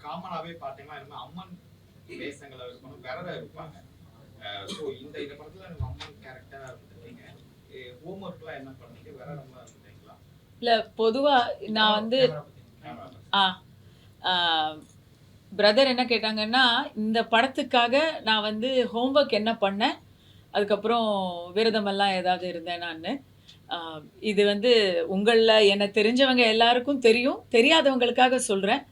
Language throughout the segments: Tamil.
காமனாவே பாத்தீங்கன்னா அம்மன் வேஷங்களை இருக்கணும் விரதம் இருப்பாங்க. ஸோ இந்த இந்த படத்துல நம்ம அம்மன் கேரக்டரா இருந்துட்டீங்க. ஹோம்ஒர்க்லாம் என்ன பண்ணீங்க? விரதம்லாம் இருந்தீங்களா இல்லை பொதுவாக நான் வந்து ஆ. பிரதர் என்ன கேட்டாங்கன்னா இந்த படத்துக்காக நான் வந்து ஹோம்ஒர்க் என்ன பண்ணேன்? அதுக்கப்புறம் விரதமெல்லாம் ஏதாவது இருந்தேன் நான். இது வந்து உங்களில் என்னை தெரிஞ்சவங்க எல்லாருக்கும் தெரியும். தெரியாதவங்களுக்காக சொல்கிறேன்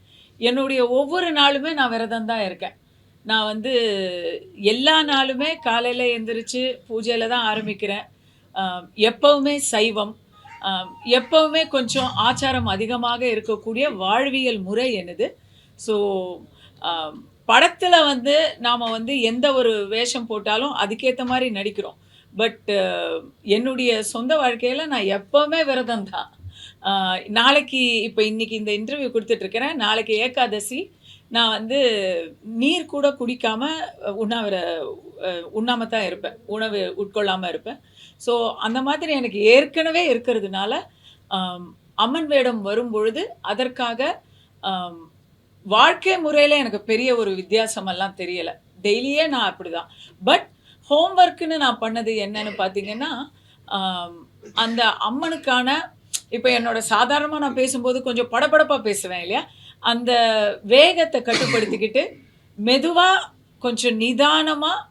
என்னுடைய ஒவ்வொரு நாளுமே நான் விரதம் தான் இருக்கேன். நான் வந்து எல்லா நாளுமே காலையில் எந்திரிச்சு பூஜையில் தான் ஆரம்பிக்கிறேன். எப்பவுமே சைவம். எப்பவுமே கொஞ்சம் ஆச்சாரம் அதிகமாக இருக்கக்கூடிய வாழ்வியல் முறை என்னது? ஸோ படத்தில் வந்து நாம் வந்து எந்த ஒரு வேஷம் போட்டாலும் அதுக்கேற்ற மாதிரி நடிக்கிறோம். பட் என்னுடைய சொந்த வாழ்க்கையில் நான் எப்போவுமே விரதம் தான். நாளைக்கு இப்போ இன்னைக்கு இந்த இன்டர்வியூ கொடுத்துட்ருக்கிறேன். நாளைக்கு ஏகாதசி. நான் வந்து நீர் கூட குடிக்காமல் உண்ணாவிர உண்ணாமல் தான் இருப்பேன். உணவு உட்கொள்ளாமல் இருப்பேன். ஸோ அந்த மாதிரி எனக்கு ஏற்கனவே இருக்கிறதுனால அம்மன் வேடம் வரும் பொழுது அதற்காக வாழ்க்கை முறையில் எனக்கு பெரிய ஒரு வித்தியாசமெல்லாம் தெரியலை. டெய்லியே நான் அப்படி தான் பட் ஹோம்ஒர்க்குன்னு நான் பண்ணது என்னன்னு பார்த்தீங்கன்னா அந்த அம்மனுக்கான இப்போ என்னோட சாதாரணமாக நான் பேசும்போது கொஞ்சம் படபடப்பாக பேசுவேன் இல்லையா? அந்த வேகத்தை கட்டுப்படுத்திக்கிட்டு மெதுவாக கொஞ்சம் நிதானமாக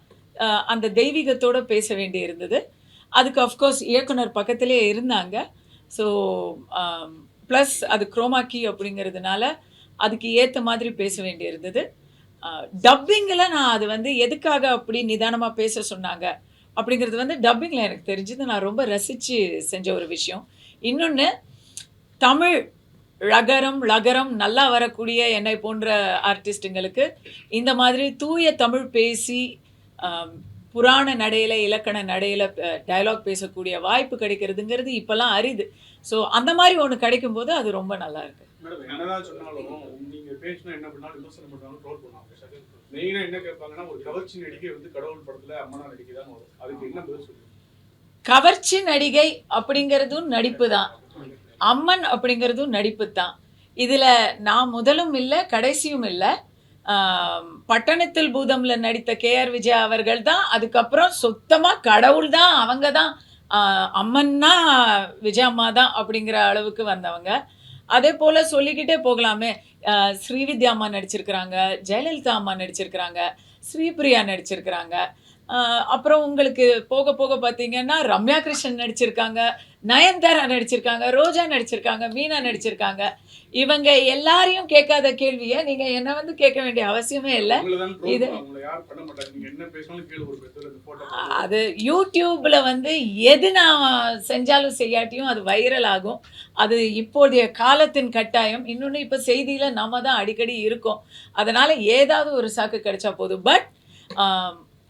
அந்த தெய்வீகத்தோடு பேச வேண்டி இருந்தது. அதுக்கு அஃப்கோர்ஸ் இயக்குனர் பக்கத்திலே இருந்தாங்க. ஸோ ப்ளஸ் அது குரோமாக்கி அப்படிங்கிறதுனால அதுக்கு ஏற்ற மாதிரி பேச வேண்டி இருந்தது. டப்பிங்கில் நான் அது வந்து எதுக்காக அப்படி நிதானமாக பேச சொன்னாங்க அப்படிங்கிறது வந்து டப்பிங்கில் எனக்கு தெரிஞ்சது. நான் ரொம்ப ரசித்து செஞ்ச ஒரு விஷயம். இன்னொன்று தமிழ் ழகரம் லகரம் நல்லா வரக்கூடிய என்னை போன்ற ஆர்டிஸ்ட்டுங்களுக்கு இந்த மாதிரி தூய தமிழ் பேசி புராண நடையில் இலக்கண நடையில் டயலாக் பேசக்கூடிய வாய்ப்பு கிடைக்கிறதுங்கிறது இப்போல்லாம் அரிது. ஸோ அந்த மாதிரி ஒன்று கிடைக்கும் போது அது ரொம்ப நல்லா இருக்கு. என்ன கேட்பாங்கன்னா ஒரு கவர்ச்சி நடிகை வந்து கடவுள் படத்துல அம்மனா நடிக்கைதான் வரும். அதுக்கு என்ன பதில் சொல்லுங்க கவர்ச்சி நடிகை அப்படிங்கிறதும் நடிப்பு தான் அம்மன் அப்படிங்கிறதும் நடிப்பு தான் இதில் நான் முதலும் இல்லை கடைசியும் இல்லை. பட்டணத்தில் பூதம்ல நடித்த கேஆர் விஜய் அவர்கள் தான் அதுக்கப்புறம் சுத்தமாக கடவுள் தான் அவங்க தான் அம்மன்னா விஜய் அம்மா தான் அப்படிங்கிற அளவுக்கு வந்தவங்க. அதே போல் சொல்லிக்கிட்டே போகலாமே. ஸ்ரீவித்யா அம்மா நடிச்சிருக்கிறாங்க ஜெயலலிதா அம்மா நடிச்சிருக்கிறாங்க ஸ்ரீபிரியா நடிச்சிருக்கிறாங்க. அப்புறம் உங்களுக்கு போக போக பார்த்தீங்கன்னா ரம்யா கிருஷ்ணன் நடிச்சிருக்காங்க நயன்தாரா நடிச்சிருக்காங்க ரோஜா நடிச்சிருக்காங்க மீனா நடிச்சிருக்காங்க. இவங்க எல்லாரையும் கேட்காத கேள்வியை நீங்க என்ன வந்து கேட்க வேண்டிய அவசியமே இல்லை. இது- அது யூடியூப்ல வந்து எது நான் செஞ்சாலும் செய்யாட்டியும் அது வைரல் ஆகும். அது இப்போதைய காலத்தின் கட்டாயம். இன்னொன்று இப்போ செய்தியில் நம்ம தான் அடிக்கடி இருக்கோம். அதனால ஏதாவது ஒரு சாக்கு கிடைச்சா போதும். பட்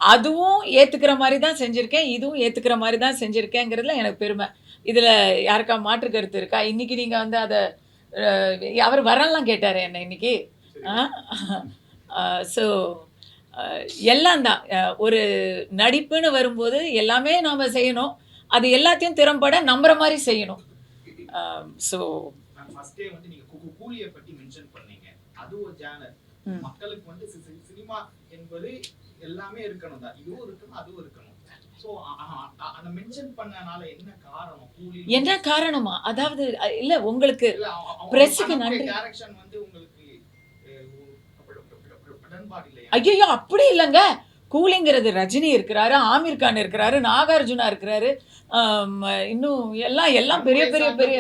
அதுவும் ஏற்றுக்கிற மாதிரி தான் செஞ்சுருக்கேன் இதுவும் ஏற்றுக்கிற மாதிரி தான் செஞ்சுருக்கேங்கிறதுல எனக்கு பெருமை. இதில் யாருக்கா மாற்று கருத்து இருக்கா? இன்னைக்கு நீங்கள் வந்து அதை அவர் வரலாம் கேட்டார் என்ன இன்னைக்கு. ஸோ எல்லாம் தான். ஒரு நடிப்புன்னு வரும்போது எல்லாமே நாம் செய்யணும். அது எல்லாத்தையும் திறம்பட நம்புற மாதிரி செய்யணும். ஸோ. மக்களுக்கு வந்து சினிமா என்பது எல்லாமே இருக்கணும் தான். இதுவும் இருக்கணும் அதுவும் இருக்கணும். என்ன காரணம்? அதாவது இல்ல உங்களுக்கு அவங்களுடைய நன்றி. ஐயோ அப்படி இல்லைங்க. கூலிங்கிறது ரஜினி இருக்கிறாரு ஆமீர் கான் இருக்கிறாரு நாகார்ஜுனா இருக்கிறாரு இன்னும் எல்லாம் எல்லாம் பெரிய பெரிய பெரிய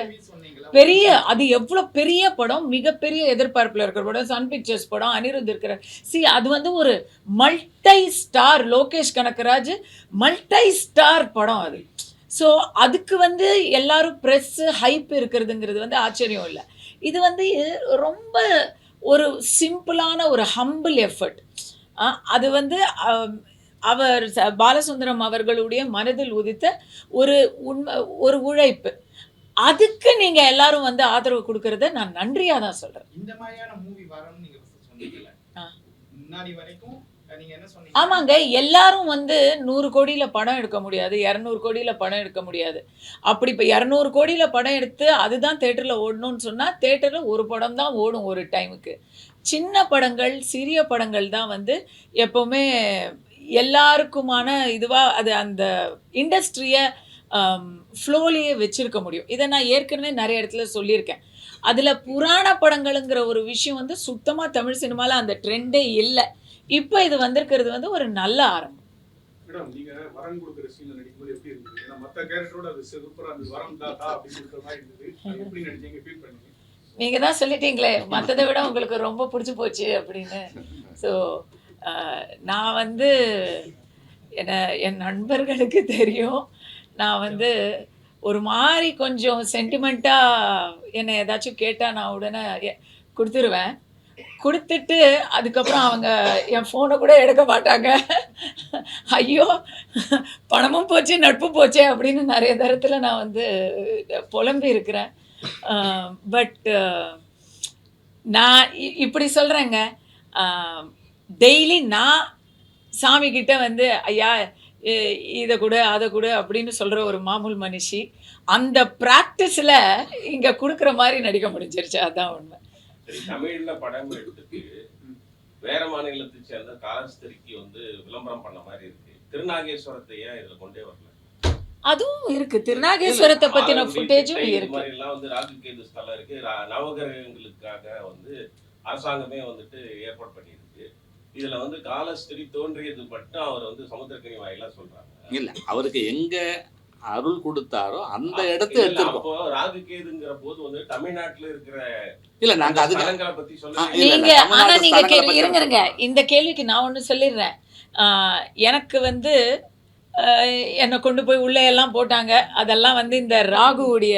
பெரிய அது எவ்வளோ பெரிய படம்? மிகப்பெரிய எதிர்பார்ப்பில் இருக்கிற படம். சன் பிக்சர்ஸ் படம் அனிருத் இருக்கிற. சி அது வந்து ஒரு multi star Lokesh Kanagaraj multi star படம் அது. ஸோ அதுக்கு வந்து எல்லாரும் ப்ரெஸ்ஸு ஹைப் இருக்கிறதுங்கிறது வந்து ஆச்சரியம் இல்லை. இது வந்து ரொம்ப ஒரு சிம்பிளான ஒரு ஹம்பிள் எஃபர்ட் அது வந்து அவர் பாலசுந்தரம் அவர்களுடைய மனதில் உதித்த ஒரு உண்மை ஒரு உழைப்பு. அதுக்கு நீங்க எல்லாரும் வந்து ஆதரவு கொடுக்கறத நான் நன்றியா தான் சொல்றேன். இந்த மாதிரியான மூவி வரணும்னு நீங்க சொன்னீங்கல்ல. முன்னாடி வரைக்கும் ஆமாங்க எல்லாரும் வந்து நூறு கோடியில படம் எடுக்க முடியாது இரநூறு கோடியில படம் எடுக்க முடியாது. அப்படி இப்போ இரநூறு கோடியில படம் எடுத்து அதுதான் தேட்டரில் ஓடணும்னு சொன்னா தேட்டரில் ஒரு படம் தான் ஓடும் ஒரு டைமுக்கு சின்ன படங்கள் சிறிய படங்கள் தான் வந்து எப்போவுமே எல்லாருக்குமான இதுவாக அது அந்த இண்டஸ்ட்ரியை ஃப்ளோலேயே வச்சிருக்க முடியும். இதை நான் ஏற்கனவே நிறைய இடத்துல சொல்லியிருக்கேன். அதில் புராண படங்களுங்கிற ஒரு விஷயம் வந்து சுத்தமாக தமிழ் சினிமாவில் அந்த ட்ரெண்டே இல்லை. இப்போ இது வந்திருக்கிறது வந்து ஒரு நல்ல ஆரம்பம். மேடம் நீங்க வரம் கொடுக்குற சீன்ல நடிக்கும்போது எப்படி இருந்தது? ஏன்னா மத்த கேரக்டரோட அது சூப்பரா அந்த வரம் தாத்தா அப்படின்னு இருக்கிற மாதிரி இருந்தது. அது எப்படி நடிச்சீங்க? ஃபீல் பண்ணீங்க? நீங்கள் தான் சொல்லிட்டீங்களே மற்றதை விட உங்களுக்கு ரொம்ப பிடிச்சி போச்சு அப்படின்னு. ஸோ நான் வந்து என்ன என் நண்பர்களுக்கு தெரியும். நான் வந்து ஒரு மாதிரி கொஞ்சம் சென்டிமெண்ட்டாக என்னை ஏதாச்சும் கேட்டால் நான் உடனே கொடுத்துருவேன். கொடுத்துட்டு அதுக்கப்புறம் அவங்க என் ஃபோனை கூட எடுக்க மாட்டாங்க. ஐயோ பணமும் போச்சு நட்பு போச்சே அப்படின்னு நிறைய தரத்தில் நான் வந்து புலம்பி இருக்கிறேன். பட் நான் இப்படி சொல்கிறேங்க டெய்லி நான் சாமி கிட்ட வந்து ஐயா இதை கொடு அதை கொடு அப்படின்னு சொல்கிற ஒரு மாமூல் மனுஷி அந்த ப்ராக்டிஸில் இங்கே கொடுக்குற மாதிரி நடிக்க முடிஞ்சிருச்சு. அதான் உண்மை. தமிழ்ல படம் எடுத்துட்டு வேற மாநிலத்தை சேர்ந்த காலஸ்தரிக்கு வந்து விளம்பரம் பண்ண மாதிரி இருக்கு. திருநாகேஸ்வரத்தை ஏன் இதுல கொண்டே வரல? அதுவும் இருக்குது திருநாகேஸ்வரத்தை ஆரம்பி ஃபுட்டேஜும் மாதிரி எல்லாம் வந்து ராகு கேது ஸ்தலம் இருக்கு நவகிரகங்களுக்காக வந்து அரசாங்கமே வந்துட்டு ஏற்பாடு பண்ணியிருக்கு. இதுல வந்து காலஸ்திரி தோன்றியது மட்டும் அவர் வந்து சமுத்திரக்கனி வாயிலா சொல்றாங்க. இல்ல அவருக்கு எங்க அருள் கொடுத்தாரோ அந்த இடத்த எடுத்திருக்கோம். அப்போ ராகு கேதுங்கிற போது வந்து தமிழ்நாட்டுல இருக்கிற இல்ல நாங்க அதுக்கு ஸ்தலங்களை பத்தி சொல்ல நீங்க ஆனா நீங்க கேள்வி இருங்க இருங்க. இந்த கேள்விக்கு நான் ஒன்று சொல்லிடுறேன். ஆஹ் எனக்கு வந்து ஆஹ் என்னை கொண்டு போய் உள்ளே எல்லாம் போட்டாங்க. அதெல்லாம் வந்து இந்த ராகுவுடைய.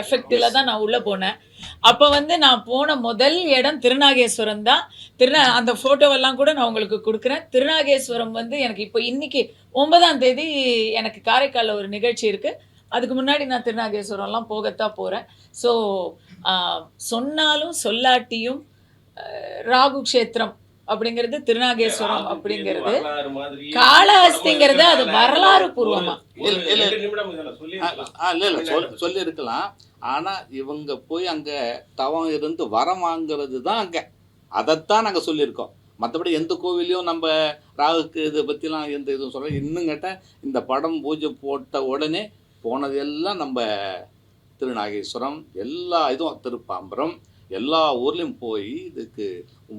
எஃபெக்டில் தான் நான் உள்ளே போனேன். அப்போ வந்து நான் போன முதல் இடம் திருநாகேஸ்வரம் தான். திருநா அந்த ஃபோட்டோவெல்லாம் கூட நான் உங்களுக்கு கொடுக்குறேன். திருநாகேஸ்வரம் வந்து எனக்கு இப்போ இன்னைக்கு ஒன்பதாம் தேதி எனக்கு காரைக்காலில் ஒரு நிகழ்ச்சி இருக்குது அதுக்கு முன்னாடி நான் திருநாகேஸ்வரம்லாம் போகத்தான் போகிறேன் ஸோ சொன்னாலும் சொல்லாட்டியும் ராகு க்ஷேத்திரம் அப்படிங்கிறது திருநாகேஸ்வரம் அப்படிங்கிறது. காளஹஸ்திங்கிறது அது வரலாறு பூர்வமா. இல்ல, இல்ல. ரெண்டு நிமிடம் இதுல சொல்லியிருக்கலாம். ஆ, இல்ல இல்ல. சொல் சொல்லியிருக்கலாம். ஆனா இவங்க போய் அங்க தவம் இருந்து வரம் வாங்குறது தான் அங்க. அதைத்தான் நாங்க சொல்லியிருக்கோம். மற்றபடி எந்த கோவிலையும் நம்ம ராகுக்கு இதை பற்றிலாம் எந்த இதுவும் சொல்ல இன்னும் கேட்டால் இந்த படம் பூஜை போட்ட உடனே போனது எல்லாம் நம்ம திருநாகேஸ்வரம் எல்லா இதுவும் திருப்பாம்பரம் எல்லா ஊர்லேயும் போய் இதுக்கு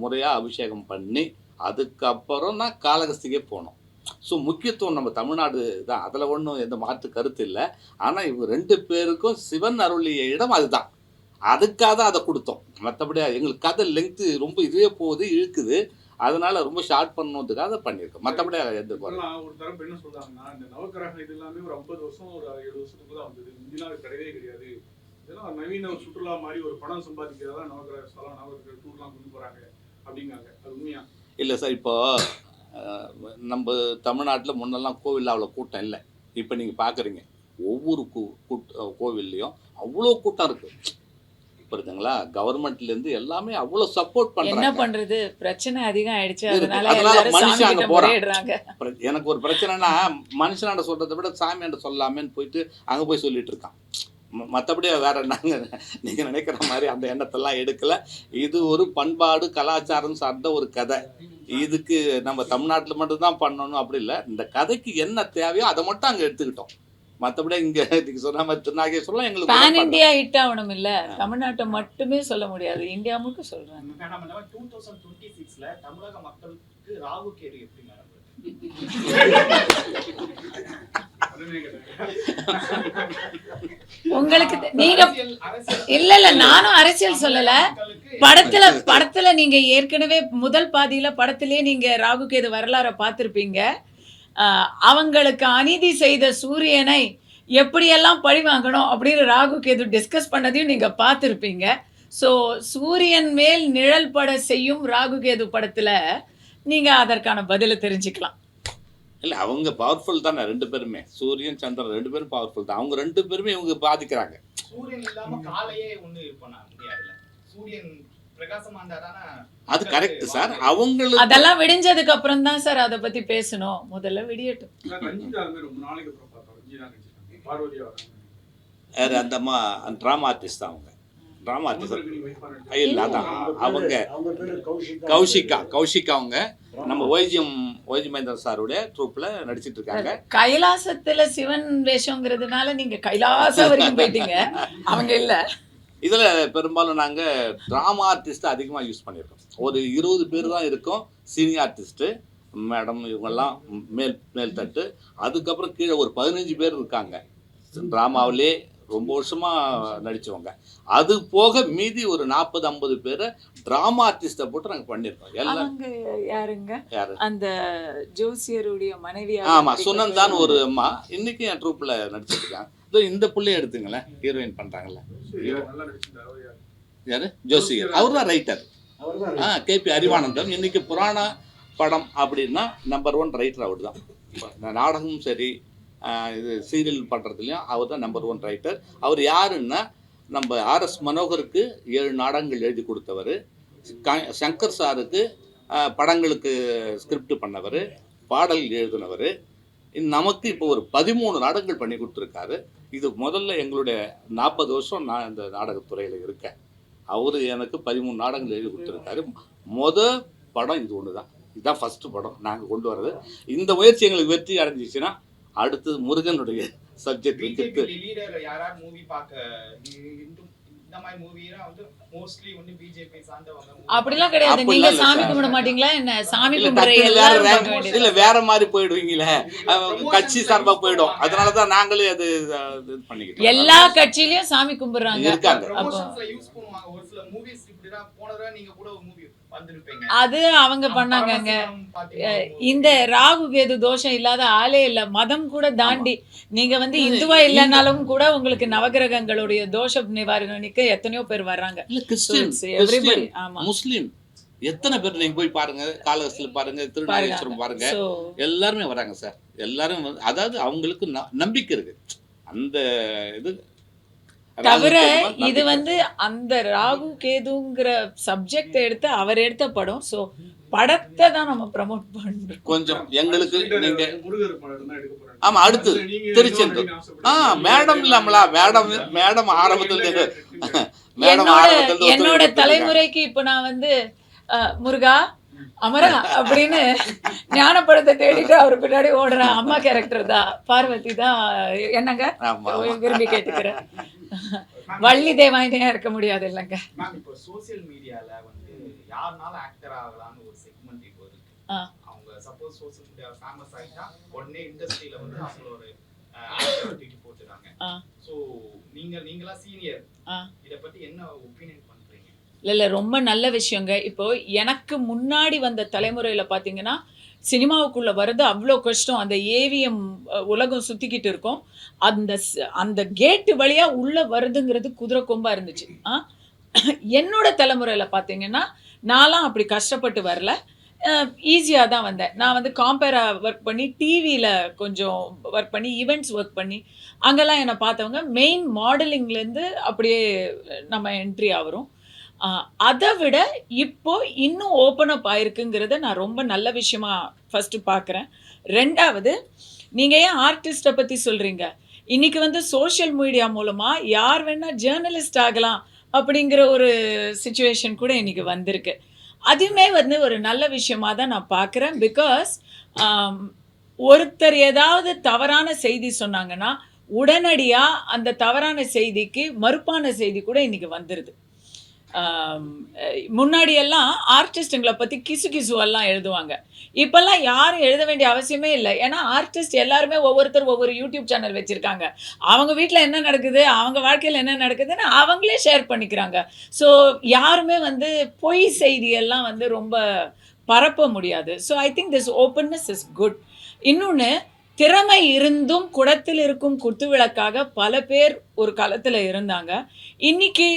முறையாக அபிஷேகம் பண்ணி அதுக்கப்புறம் தான் காளகஸ்திக்கே போனோம். ஸோ முக்கியத்துவம் நம்ம தமிழ்நாடு தான். அதில் ஒன்றும் எந்த மாற்று கருத்து இல்லை. ஆனால் இவங்க ரெண்டு பேருக்கும் சிவன் அருளிய இடம் அதுதான். அதுக்காக தான் அதை கொடுத்தோம். மற்றபடி எங்களுக்கு கதை லெங்க்த்து ரொம்ப இதுவே போகுது இழுக்குது. அதனால ரொம்ப ஷார்ட் பண்ணணுன்றதுக்காக அதை பண்ணியிருக்கோம். மற்றபடி எந்த ஒரு தரப்பு என்ன சொல்றாங்கன்னா இந்த நவக்கிரகம் இது எல்லாமே ஒரு ஐம்பது வருஷம் ஒரு எழுபது வருஷத்துக்கு தான் வந்தது. முந்தினா கிடையவே கிடையாது. இதெல்லாம் நவீன சுற்றுலா மாதிரி ஒரு பணம் சம்பாதிக்கிறதா நவக்கிரக ஸ்தலம் நவக்கிரக டூர்லாம் கொண்டு போறாங்க அப்படிங்காங்க அது உண்மையா? இல்லை சார் இப்போ நம்ம தமிழ்நாட்டில் முன்னெல்லாம் கோவிலில் அவ்வளோ கூட்டம் இல்லை. இப்போ நீங்கள் பார்க்குறீங்க ஒவ்வொரு கூ கூட் கோவில்லையும் அவ்வளோ கூட்டம் இருக்குது புரியுதுங்களா? கவர்மெண்ட்லேருந்து எல்லாமே அவ்வளோ சப்போர்ட் என்ன பண்ணுறாங்க பண்றது? பிரச்சனை அதிகம் ஆயிடுச்சு. அதனால மனுஷன் கிட்ட அங்க பிர- எனக்கு ஒரு பிரச்சனைனா மனுஷனாண்ட சொல்றதை விட சாமியாண்ட சொல்லாமேன்னு போயிட்டு அங்க போய் சொல்லிட்டு இருக்கான். ம- மத்தபடி வேற நாங்க நீங்க நினைக்கிற மாதிரி அந்த எண்ணத்தெல்லாம் எடுக்கல. இது ஒரு பண்பாடு கலாச்சாரம் சார்ந்த ஒரு கதை. இதுக்கு நம்ம தமிழ்நாட்டில் மட்டும்தான் பண்ணணும் அப்படி இல்லை. இந்த கதைக்கு என்ன தேவையோ அதை மட்டும் அங்க எடுத்துக்கிட்டோம். மத்தபடி இங்க நீங்க சொன்ன மாதிரி திருநாகேஸ்வரம் எங்களுக்கு பேன். இந்தியா ஹிட் ஆகணும் இல்ல. தமிழ்நாட்டை மட்டுமே சொல்ல முடியாது. இந்தியா முழுக்க இந்த டூ தௌசண்ட் டுவெண்ட்டி சிக்ஸ்ல தமிழக மக்களுக்கு ராகு கேது எப்படி உங்களுக்கு நீங்க இல்ல இல்ல நானும் அரசியல் சொல்லல. படத்துல படத்துல நீங்க ஏற்கனவே முதல் பாதியில படத்திலே நீங்க ராகு கேது வரலாறை பார்த்திருப்பீங்க. அவங்களுக்கு அநீதி செய்த சூரியனை எப்படியெல்லாம் பழி வாங்கணும் அப்படின்னு ராகு கேது டிஸ்கஸ் பண்ணதையும் நீங்க பார்த்துருப்பீங்க. ஸோ சூரியன் மேல் நிழல் பட செய்யும் ராகு கேது படத்துல நீங்க அதற்கான பதிலை தெரிஞ்சுக்கலாம். இல்ல அவங்க பவர்ஃபுல் தானே ரெண்டு பேருமே. சூரியன் சந்திரன் ரெண்டு பேரும் பவர்ஃபுல் தான். அவங்க ரெண்டு பேருமே இவங்க பாதிக்கிறாங்க. அது கரெக்ட் சார் அவங்களுக்கு அதெல்லாம் விடிஞ்சதுக்கு அப்புறம் தான் சார் அதை பத்தி பேசணும். முதல்ல விடியட்டும். அந்த மா ட்ராமா ஆர்டிஸ்ட் தான் அவங்க. ஆர்டிஸ்ட் நடிச்ச- இல்ல அதான். அவங்க கௌஷிகா கௌஷிகா அவங்க நம்ம ஓய்ஜிஎம் ஓய்ஜி மகேந்திரன் சாருடைய ட்ரூப்ல நடிச்சிட்டு இருக்காங்க. கைலாசத்துல சிவன் வேஷங்கிறதுனால நீங்க கைலாசம் வரைக்கும் போயிட்டீங்க. அவங்க இல்ல. இதுல பெரும்பாலும் நாங்க ட்ராமா ஆர்டிஸ்ட் அதிகமா யூஸ் பண்ணியிருக்கோம். ஒரு இருபது பேர் தான் இருக்கோம் சீனியர் ஆர்டிஸ்ட்டு மேடம் இவங்கெல்லாம் மேல் மேல் தட்டு. அதுக்கப்புறம் கீழே ஒரு பதினஞ்சு பேர் இருக்காங்க. ட்ராமாவிலே ரொம்ப வருஷமா நடிச்சவங்க. அது போக மீதி ஒரு நாற்பது ஐம்பது பேரை ட்ராமா ஆர்டிஸ்ட்டை போட்டு நாங்கள் பண்ணியிருக்கோம் எல்லாம் யாருங்க? யாரு? அந்த ஜோசியருடைய மனைவியா ஆமா சுனந்தான் ஒரு அம்மா. இன்னைக்கு என் ட்ரூப்ல நடிச்சிட்டு இருக்காங்க. இதோ இந்த புள்ளைய எடுத்துங்களேன். ஹீரோயின் அவர் யாரு? யாரு? ஜோசிகர் அவர் தான் ரைட்டர் அவர்தான் ஆ கேபி அறிவானந்தம் இன்னைக்கு புராண படம் அப்படின்னா நம்பர் ஒன் ரைட்டர் அவர் தான். நாடகமும் சரி இது சீரியல் பண்ணுறதுலையும் அவர் தான் நம்பர் ஒன் ரைட்டர் அவர் யாருன்னா நம்ம ஆர்எஸ் மனோகருக்கு ஏழு நாடகங்கள் எழுதி கொடுத்தவர். சங்கர் சாருக்கு படங்களுக்கு ஸ்கிரிப்ட் பண்ணவர் பாடல் எழுதினவர். நமக்கு இப்போ ஒரு பதிமூணு நாடகங்கள் பண்ணி கொடுத்துருக்காரு. இது முதல்ல எங்களுடைய நாற்பது வருஷம் நான் இந்த நாடகத்துறையில் இருக்கேன். அவர் எனக்கு பதிமூணு நாடகங்கள் எழுதி கொடுத்துருக்காரு. மொத படம் இது ஒன்று தான் இதுதான் ஃபஸ்ட்டு படம். நாங்கள் கொண்டு வர்றது. இந்த முயற்சி எங்களுக்கு வெற்றி அடைஞ்சிச்சுன்னா அடுத்தது முருகனுடைய சப்ஜெக்ட் வச்சுட்டு அப்படிலாம் கிடையாது. நீங்க சாமி. கும்பிட மாட்டீங்களா? என்ன? சாமி இல்ல கும்பிடுற வேற இல்ல மாதிரி போயிடுவீங்களே. கட்சி சார்பா போயிடும். அதனால தான் நாங்களே அது பண்ணிக்கிட்டோம். எல்லா கட்சியிலயும் சாமி கும்பிடுறாங்க. இருக்காங்க. அது அவங்க பண்ணாங்கங்க. movie. இந்த ராகு கேது தோஷம் இல்லாத ஆளே இல்ல. மதம் கூட தாண்டி. நீங்க வந்து இந்துவா இந்த- இல்லைனாலும் கூட உங்களுக்கு நவகிரகங்களுடைய தோஷ நிவாரணிக்கு எத்தனையோ பேர் வர்றாங்க. முஸ்லீம். எத்தனை பேர் நீங்க போய் பாருங்க காலகஸ்தில பாருங்க திருநாகேஸ்வரம் பாருங்க. எல்லாருமே வராங்க சார். எல்லாரும் அதாவது அவங்களுக்கு ந- நம்பிக்கை இருக்கு. அந்த இது தவிர இது. வந்து அந்த ராகு கேதுங்கிற சப்ஜெக்ட் எடுத்து அவர் எடுத்த படம் சோ படத்தை தான் நம்ம ப்ரமோட் பண்றோம் கொஞ்சம் எங்களுக்கு நீங்க. ஆமா, அடுத்து திருச்செந்தூர். ஆ. மேடம் இல்லாமலா மேடம் மேடம் ஆரம்பத்துல இருந்து மேடம் என்னோட ஆரம்பத்துல இருந்து என்னோட ஒத்துழைப்பு கொடுத்திருக்காங்க. தலைமுறைக்கு இப்ப நான் வந்து அஹ், முருகா அமரா அப்படின்னு ஞானப்படத்தை தேடிட்டு அவர் பின்னாடி ஓடுறேன் அம்மா கேரக்டர் தான் பார்வதி தான் என்னங்க. விரும்பி கேட்டுக்கிறேன் வள்ளி தேவாயினியா இருக்க முடியாது இல்லைங்க இப்போ சோசியல் மீடியால வந்து யாருனாலும் ஆக்டர் ஆகலாம்னு ஒரு செக்மெண்ட் இப்போ இருக்கு. அவங்க சப்போஸ் சோசியல் மீடியா ஃபேமஸ் ஆயிட்டா உடனே இண்டஸ்ட்ரியில வந்து அவங்கள ஒரு ஆக்டர் தூக்கி போட்டுறாங்க. சோ நீங்க நீங்களா சீனியர். இத பத்தி என்ன ஒப்பீனியன் இல்ல ரொம்ப நல்ல விஷயங்க. இப்போ எனக்கு முன்னாடி வந்த தலைமுறையில பாத்தீங்கன்னா சினிமாவுக்குள்ள வர்றது அவ்வளோ கஷ்டம். அந்த ஏவிஎம் உலகம் சுத்திக்கிட்டு இருக்கும். அந்த அந்த கேட்டு வழியா உள்ள வருதுங்கிறது குதிரை கொம்பா இருந்துச்சு. ஆ? என்னோட தலைமுறையில பாத்தீங்கன்னா நான்லாம் அப்படி கஷ்டப்பட்டு வரல. ஈஸியாக தான் வந்தேன். நான் வந்து காம்பேரா ஒர்க் பண்ணி டிவியில் கொஞ்சம் ஒர்க் பண்ணி ஈவெண்ட்ஸ் ஒர்க் பண்ணி அங்கெல்லாம் என்னை பார்த்தவங்க மெயின் மாடலிங்லேருந்து அப்படியே நம்ம என்ட்ரி ஆகிறோம் அதை விட இப்போ இன்னும் ஓப்பன் அப் ஆயிருக்குங்கிறத நான் ரொம்ப நல்ல விஷயமா ஃபஸ்ட்டு பார்க்குறேன். ரெண்டாவது நீங்கள் ஏன் ஆர்டிஸ்ட்டை பற்றி சொல்கிறீங்க இன்னைக்கு வந்து சோஷியல் மீடியா மூலமாக யார் வேணால் ஜேர்னலிஸ்ட் ஆகலாம் அப்படிங்கிற ஒரு சுச்சுவேஷன் கூட இன்னைக்கு வந்திருக்கு. அதுவுமே வந்து ஒரு நல்ல விஷயமா தான் நான் பார்க்குறேன் பிகாஸ் ஒருத்தர் ஏதாவது தவறான செய்தி சொன்னாங்கன்னா உடனடியாக அந்த தவறான செய்திக்கு மறுப்பான செய்தி கூட இன்னைக்கு வந்துடுது முன்னாடியெல்லாம் முன்னாடி எல்லாம் ஆர்டிஸ்ட்டுங்களை பற்றி கிசு கிசுவெல்லாம் எழுதுவாங்க. இப்போல்லாம் யாரும் எழுத வேண்டிய அவசியமே இல்லை. ஏன்னா ஆர்டிஸ்ட் எல்லாருமே ஒவ்வொருத்தர் ஒவ்வொரு யூடியூப் சேனல் வச்சுருக்காங்க. அவங்க வீட்டில் என்ன நடக்குது அவங்க வாழ்க்கையில் என்ன நடக்குதுன்னு அவங்களே ஷேர் பண்ணிக்கிறாங்க. ஸோ யாருமே வந்து பொய் செய்தியெல்லாம் வந்து ரொம்ப பரப்ப முடியாது. So I think this openness is good இன்னொன்று திறமை இருந்தும் குடத்தில் இருக்கும் குத்துவிளக்காக பல பேர் ஒரு காலத்தில் இருந்தாங்க. இன்னைக்கு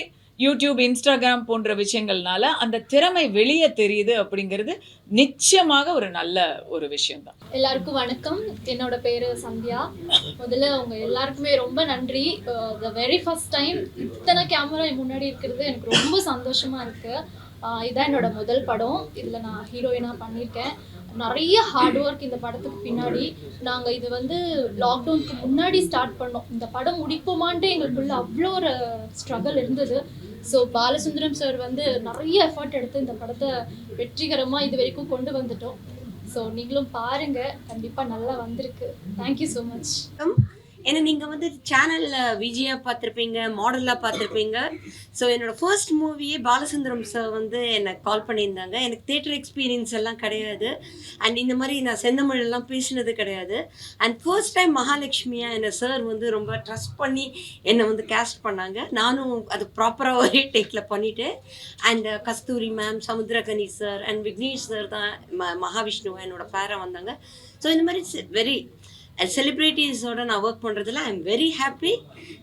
யூடியூப் இன்ஸ்டாகிராம் போன்ற விஷயங்கள்னால அந்த திறமை வெளியே தெரியுது அப்படிங்கிறது நிச்சயமாக ஒரு நல்ல ஒரு விஷயம் தான் எல்லாருக்கும் வணக்கம். என்னோட பேரு சந்தியா. முதல்ல உங்க எல்லாருக்குமே ரொம்ப நன்றி. த வெரி ஃபர்ஸ்ட் டைம் இத்தனை கேமரா முன்னாடி இருக்கிறது எனக்கு ரொம்ப சந்தோஷமா இருக்கு. இதுதான் இதான் என்னோட முதல் படம். இதில் நான் ஹீரோயினாக பண்ணியிருக்கேன். நிறைய ஹார்ட் ஒர்க் இந்த படத்துக்கு பின்னாடி. நாங்கள் இது வந்து லாக்டவுனுக்கு முன்னாடி ஸ்டார்ட் பண்ணோம். இந்த படம் முடிப்போமான்ட்டு எங்களுக்குள்ள அவ்வளோ ஒரு ஸ்ட்ரகிள் இருந்தது. ஸோ பாலசுந்தரம் சார் வந்து நிறைய எஃபர்ட் எடுத்து இந்த படத்தை வெற்றிகரமாக இது வரைக்கும் கொண்டு வந்துட்டோம். ஸோ நீங்களும் பாருங்க. கண்டிப்பாக நல்லா வந்திருக்கு. தேங்க்யூ ஸோ மச் ஏன்னா நீங்கள் வந்து சேனலில் விஜயா பார்த்துருப்பீங்க மாடலாக பார்த்துருப்பீங்க. ஸோ என்னோட ஃபர்ஸ்ட் மூவியே பாலசுந்தரம் சார் வந்து என்னை கால் பண்ணியிருந்தாங்க. எனக்கு தேட்டர் எக்ஸ்பீரியன்ஸ் எல்லாம் கிடையாது. அண்ட் இந்த மாதிரி நான் செந்தமிழெல்லாம் பேசினது கிடையாது. அண்ட் ஃபர்ஸ்ட் டைம் மகாலட்சுமியாக என்னை சார் வந்து ரொம்ப ட்ரஸ்ட் பண்ணி என்னை வந்து கேஸ்ட் பண்ணாங்க. நானும் அது ப்ராப்பராக ஒரே டேக்கில் பண்ணிவிட்டு and uh, Kasthuri ma'am Samuthirakani sir and Vignesh sir தான் ம மகாவிஷ்ணு என்னோட பேரை வந்தாங்க. ஸோ இந்த மாதிரி வெரி செலிப்ரிட்டிஸோட நான் ஒர்க் பண்ணுறதுல I am very happy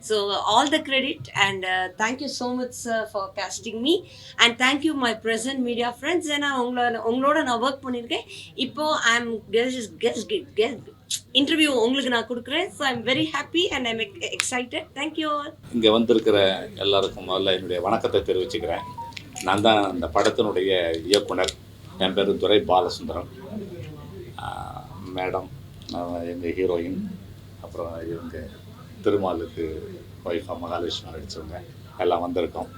so all the credit and thank you so much sir for casting me and thank you my present media friends ஏன்னா உங்களோட உங்களோட நான் ஒர்க் பண்ணியிருக்கேன் இப்போது I am guest guest guest interview உங்களுக்கு நான் கொடுக்குறேன். So I am very happy and I'm excited thank you இங்கே வந்திருக்கிற எல்லாருக்கும் முதல்ல என்னுடைய வணக்கத்தை தெரிவிச்சுக்கிறேன். நான் தான் அந்த படத்தினுடைய இயக்குனர். என் பேர் துரை பாலசுந்தரம். மேடம் எங்கள் ஹீரோயின் அப்புறம் இவங்க திருமாலுக்கு ஒய்ஃபாக மகாலட்சுமி நடித்தவங்க எல்லாம் வந்திருக்கோம்.